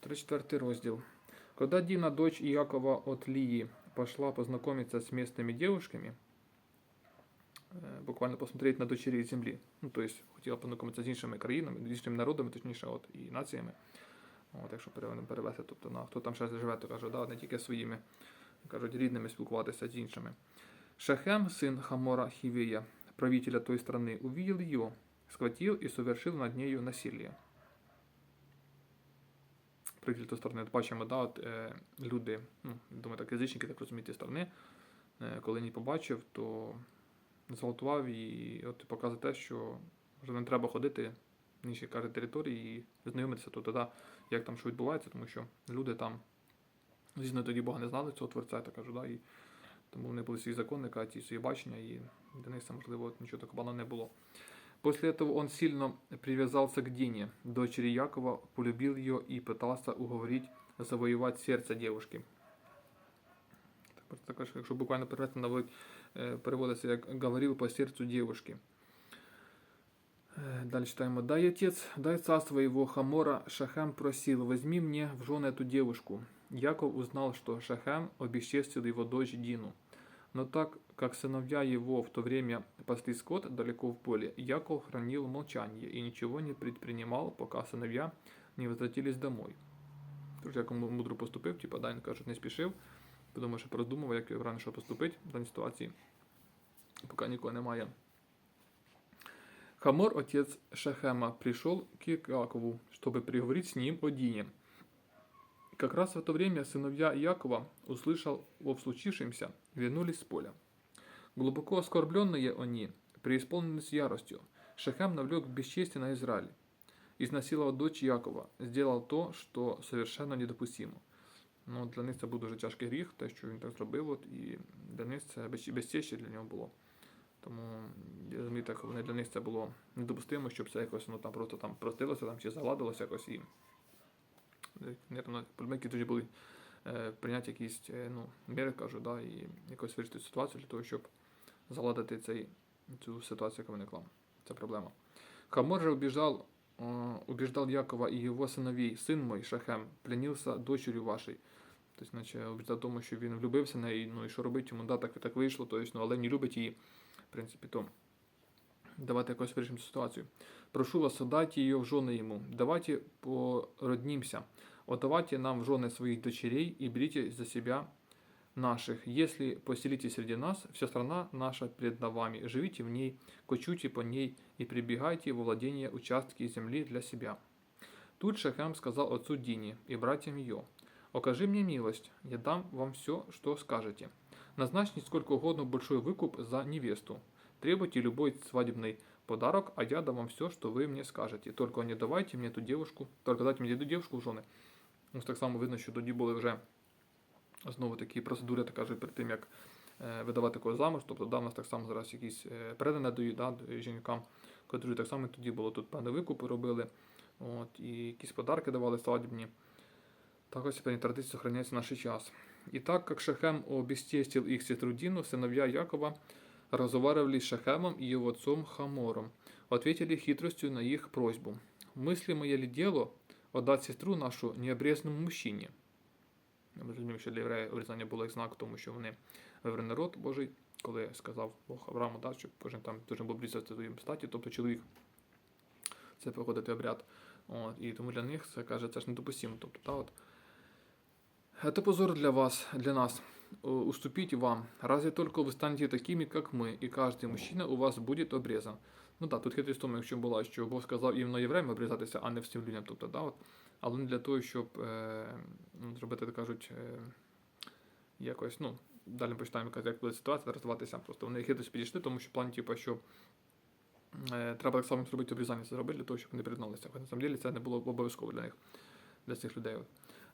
34 розділ. Когда Дина, дочь Иакова от Лии, пошла познакомиться с местными девушками, э, буквально посмотреть на дочерей земли, ну, то есть хотіла познайомитися з іншими країнами, з іншими народами, точніше, от, і націями. От, якщо пере- перевести, тобто на хто там ще живе, то каже, да, не тільки своїми, кажуть, рідними спілкуватися з іншими. Шахем, сын Хамора Хивея, правителя той страны, увидел ее, схватил и совершил над нею насилие. Правитель сторони, от бачимо, да, от, е, люди, ну, думаю, так, язичники, так розуміють, сторони, е, коли не побачив, то зґвалтував і от показує те, що вже не треба ходити в інші каже, території і знайомитися тут, тоді, як там що відбувається, тому що люди там, звісно, тоді Бога не знали, цього творця, я так кажу, да, і тому вони були законники, а ті свої бачення, і для них, можливо, от нічого такого не було. После этого он сильно привязался к Дине, дочери Якова, полюбил ее и пытался уговорить завоевать сердце девушки. Так, якщо буквально перевести е, переводиться говорил по сердцу девушки. Э, Дальше читаем. «Дай, отец, дай царство его Хамора, Шахам просил, возьми мне в жены эту девушку. Яков узнал, что Шахам обесчестил его дочь Дину. Но так как сыновья его в то время пасли скот далеко в поле, Яков хранил молчание и ничего не предпринимал, пока сыновья не возвратились домой. Тож як він мудро поступив, типа Дайн кажуть, не спішив, подумав, що продумав, як правильно що поступити в даній ситуації, поки нікого немає. Хамор, отец Шахема, пришел к Якову, чтобы переговорить с ним о Дине. Как раз в это время сыновья Якова, услышал о случившемся, вернулись с поля. Глубоко оскорбленные они, преисполнились яростью. Шехем навлек бесчестие на Израиль. Изнасиловал дочь Якова, сделал то, що совершенно недопустимо. Ну, для них це був дуже тяжкий гріх, те, що він так зробив, от, і для них це безч- безчестя для нього було. Тому я розумію, так вони для них це було недопустимо, щоб це якось ну, там просто там простилося там, чи загладилося якось і. Наверно, полемики тоді були е, прийняти якісь е, ну, міри, кажу, да, і якось вирішити ситуацію для того, щоб заладити цей, цю ситуацію, яка виникла. Це проблема. Хамор же убеждал, э, убеждал Якова и его сыновей, сын мой, Шахем, пленился дочерью вашей. Тобто, наче, убеждав в тому, що він влюбився в неї, ну і що робити йому, да, так, так вийшло, тобто, ну, але не любить її, в принципі, то давайте якось вирішимо цю ситуацію. Прошу вас, отдайте ее в жены ему, давайте породнимся, отдавайте нам в жены своих дочерей и берите за себя наших. Если поселитесь среди нас, вся страна наша пред вами, живите в ней, кочуйте по ней и прибегайте во владение участки земли для себя. Тут Шехем сказал отцу Дине и братьям ее, «Окажи мне милость, я дам вам все, что скажете. Назначьте сколько угодно большой выкуп за невесту. Требуйте любой свадебный подарок, а я дам вам все, что вы мне скажете. Только не давайте мне эту девушку, только дайте мне эту девушку в жены». Ось так само видно, що тоді були вже знову такі процедури, так кажуть, перед тим, як е, видавати когось замуж. Тобто да, в нас так само зараз якісь е, передане дають да, жінкам, котрі так само тоді було тут певні викупи робили, от, і якісь подарки давали свадібні. Так ось певні традиції сохраняються в наш час. І так, как Шехем обестестил их сестру Дину, сыновья Якова разговаривали с Шехемом и его отцом Хамором, ответили хитростью на их просьбу. Мыслимое ли дело отдать сестру нашу необрезаному мужчине? Ми розуміємо, що для євреїв обрізання було як знак, тому що вони вибрали народ Божий, коли сказав Бог Аврааму, да, що кожен там должен був обрізати своїм статі, тобто чоловік це проходити обряд. От, і тому для них це каже, це ж недопустимо. Тобто, да, от. Это позор для вас, для нас. Э, Уступите вам. Разве только вы станете такими, как мы, и каждый мужчина у вас будет обрезан. Ну так, тут хитрість в тому, якщо була, що Бог сказав іменно євреям обрізатися, а не всім людям. Тобто, да, от, але не для того, щоб е, ну, зробити, так кажуть, е, якось, ну, далі ми почитаємо, яка- як буде ситуація розвиватися. Просто вони хитрість підійшли, тому що в плані, типу, що е, треба так само зробити обрізання, це зробити для того, щоб вони приєдналися. Хоча на самом деле це не було обов'язково для них, для цих людей. От.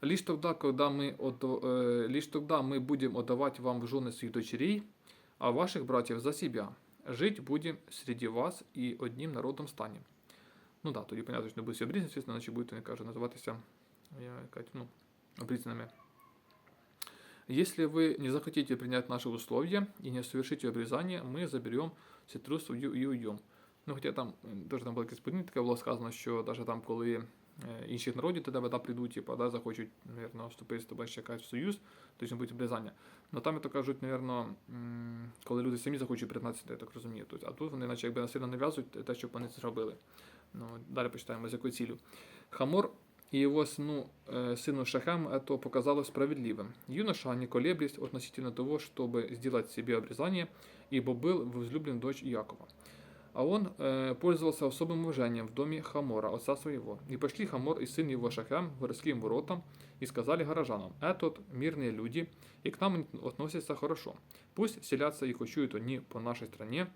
Лишь тогда, когда мы, отда- э, лишь тогда мы будем отдавать вам в жены своих дочерей, а ваших братьев за себя. Жить будем среди вас и одним народом станем. Ну да, тоді понятно, що не буде обрізані, звісно, значить будуть, вони кажуть, називатися я, кажуть, ну, обрізаними. Если вы не захотите принять наши условия и не совершите обрезание, мы заберем сестру свою и уйдем. Ну, хоча там м, теж там було якесь подібне, таке було сказано, що навіть там, коли е, інших народів до тебе да, прийдуть, типу, да, захочуть, мабуть, вступити з тобою ще якась в союз, тобто будуть обрізання. Ну там, то кажуть, мабуть, коли люди самі захочуть приєднатися, я так розумію. Тобто, а тут вони, наче якби насильно нав'язують те, щоб вони це зробили. Ну, далі почитаємо, з якою цілю. Хамор и его сыну, э, сыну Шахам это показалось справедливым. Юноша не колеблясь относительно того, чтобы сделать себе обрезание, ибо был возлюблен дочь Якова. А он э, пользовался особым уважением в доме Хамора, отца своего. И пошли Хамор и сын его Шахам к городским воротам и сказали горожанам, «Этот мирные люди, и к нам относятся хорошо. Пусть селятся и кочуют они по нашей стране,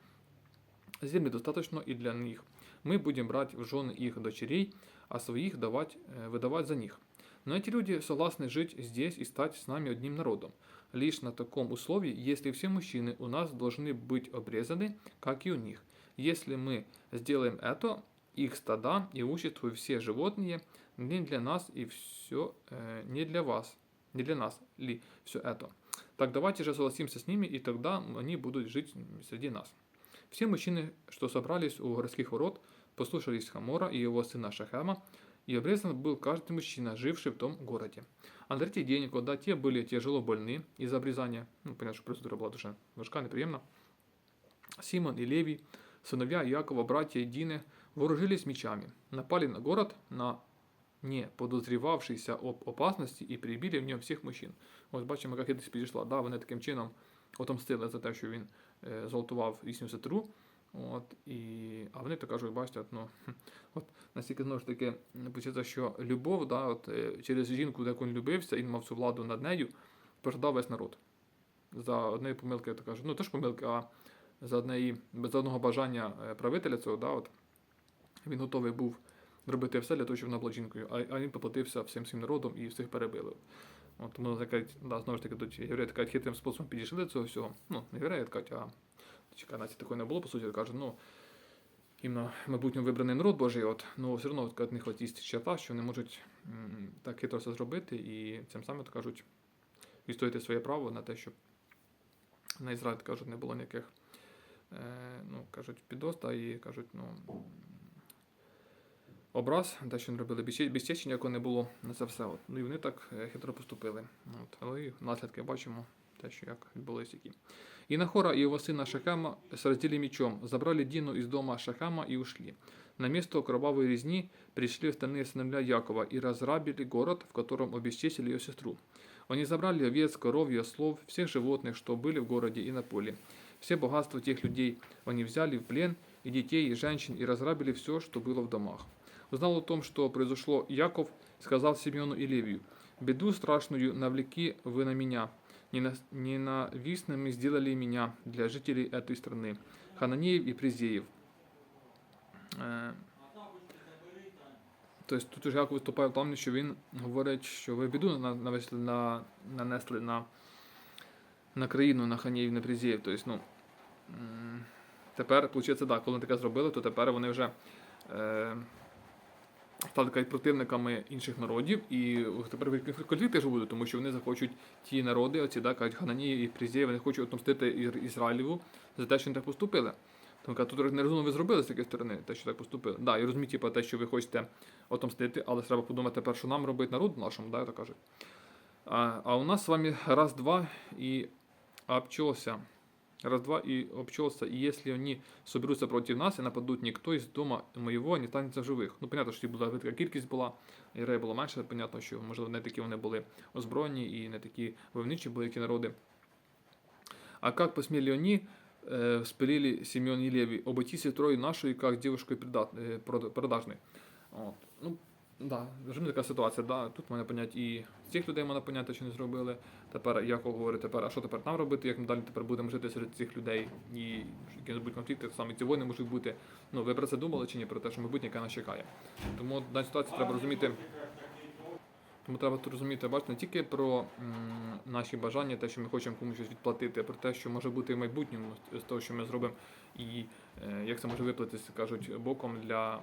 земли достаточно и для них. Мы будем брать в жены их дочерей, а своих давать, э, выдавать за них. Но эти люди согласны жить здесь и стать с нами одним народом. Лишь на таком условии, если все мужчины у нас должны быть обрезаны, как и у них. Если мы сделаем это, их стада и имущество и все животные не для нас и все э, не для вас, не для нас ли все это. Так давайте же согласимся с ними, и тогда они будут жить среди нас. Все мужчины, что собрались у городских ворот, послушались Хамора и его сына Шахема, и обрезан был каждый мужчина, живший в том городе. А на третий день, когда те были тяжело больны из-за обрезания, ну, понятно, что процедура была дуже важка, неприємна, Симон и Левий, сыновья Якова, братья Дины, вооружились мечами, напали на город, на не подозрівавшися об опасності і прибили в нього всіх мужчин. Ось бачимо, як хитрість підійшла. Да, вони таким чином отомстили за те, що він е, зґвалтував їхню сестру. От, і, а вони то кажуть, бачите, от, ну, от настільки знову ж таки почуття, що любов, да, от, е, через жінку, яку він любився, він мав цю владу над нею, пожадав весь народ. За однієї помилки, я то кажу, ну теж помилки, а за, однієї, за одного бажання е, правителя цього, да, от, він готовий був робити все для того, щоб вона була жінкою, а, а він поплатився всім своїм народом і всіх перебили. От, тому да, знову ж таки, тут євреї кажуть, хитрим способом підійшли до цього всього. Ну, не євреї кажуть, а чекай, нації такої не було, по суті, каже, ну, іменно майбутньо вибраний народ Божий, от, ну, все одно от, них от є черта, що вони можуть м, так хитро все зробити, і цим самим, то кажуть, відстояти своє право на те, щоб на Ізраїль, кажуть, не було ніяких, ну, кажуть, підоз, да, і кажуть, ну, образ, те, що вони робили, безче- безчещення, якого не було на це все. От. Ну і вони так е, хитро поступили. От. Але і наслідки бачимо, те, що як відбулись які. И Нахора и его сына Шахама сразили мечом, забрали Дину из дома Шахама и ушли. На место кровавой резни пришли остальные сыновья Якова и разрабили город, в котором обесчестили ее сестру. Они забрали овец, коров и ослов, всех животных, что были в городе и на поле. Все богатства тех людей они взяли в плен, и детей, и женщин, и разграбили все, что было в домах. Узнал о том, что произошло Яков, сказал Симеону и Левию, «Беду страшную навлеки вы на меня, Нена- ненавистными сделали меня для жителей этой страны, Хананеев и Призеев». Е, Тобто тут уже Яков виступає в тому, що він говорить, що ви біду на- навесли на, нанесли на, на країну, на Ханєїв, на Призєїв. Тобто, ну, тепер, виходить, так, коли вони таке зробили, то тепер вони вже е, стали противниками інших народів, і тепер конфлікти ж будуть, тому що вони захочуть ті народи, оці, да, кажуть, Хананії і Призєї, вони хочуть отомстити Ізраїлеву за те, що вони так поступили. Тому кажуть, тут нерозумно ви зробили з такої сторони, те, що так поступили. Да, я розумію, типу, те, що ви хочете отомстити, але треба подумати тепер, що нам робити народу нашому, да, так кажуть. А, а у нас з вами раз-два і обчелся. Раз-два и обчелся, и если они соберутся против нас и нападут, никто из дома моего не останется в живих. Ну, понятно, що була велика кількість була, євреїв було менше, понятно, що, можливо, не такі вони були озброєні і не такі войовничі були, які народи. А как посмели они, э, спилили Симеон и Леви, обойтись трое нашей, как девушкой э. Ну, да, вже така ситуація, да. Тут мене понять і цих людей можна поняти, що не зробили. Тепер Яков говорить, тепер, а що тепер нам робити, як ми далі тепер будемо жити серед цих людей і які будуть конфлікти, само ці війни можуть бути. Ну, ви про це думали чи ні, про те, що майбутнє яке нас чекає. Тому даній ситуації треба розуміти. Тому треба тут розуміти, бачите, не тільки про м, наші бажання, те, що ми хочемо комусь щось відплатити, а про те, що може бути в майбутньому з того, що ми зробимо, і е, як це може виплатитися, кажуть, боком для,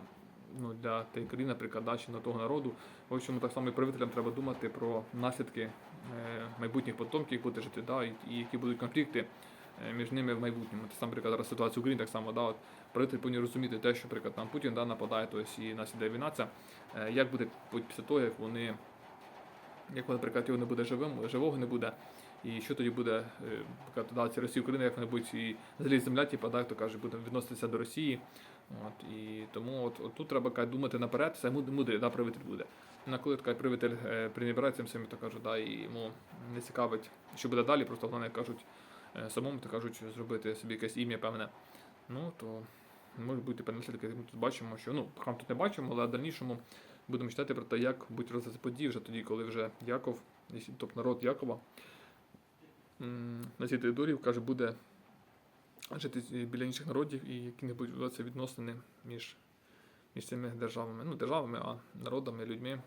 ну, для тієї країни, наприклад, да, чи на того народу. Ось чому так само і правителям треба думати про наслідки е, майбутніх потомків, будуть жити, да, і, і які будуть конфлікти е, між ними в майбутньому. Те саме, наприклад, зараз ситуація в Україні так само, да, от правитель повинні розуміти те, що, наприклад, там Путін да, нападає, тобто і нас іде війна, це е, як буде після того, як вони, як, наприклад, його не буде живим, живого не буде. І що тоді буде, е, ці Росії Україна, як вони будуть і взагалі земля, типу, да, хто каже, буде відноситися до Росії. От, і тому от, от тут треба каже, думати наперед, все муд- мудрий, да, правитель буде. На коли така правитель е, пренебирає цим всім, то кажуть, да, і йому не цікавить, що буде далі, просто головне кажуть е, самому, то кажуть, зробити собі якесь ім'я певне. Ну то може бути певні наслідки. Ми тут бачимо, що ну храм тут не бачимо, але в дальнішому будемо читати про те, як будуть розвитися події вже тоді, коли вже Яков, тобто народ Якова на цій території, каже, буде жити біля інших народів і які не будуть відбуватися відносини між, між цими державами. Ну, державами, а народами, людьми.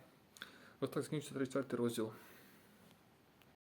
Ось так закінчується 34 розділ.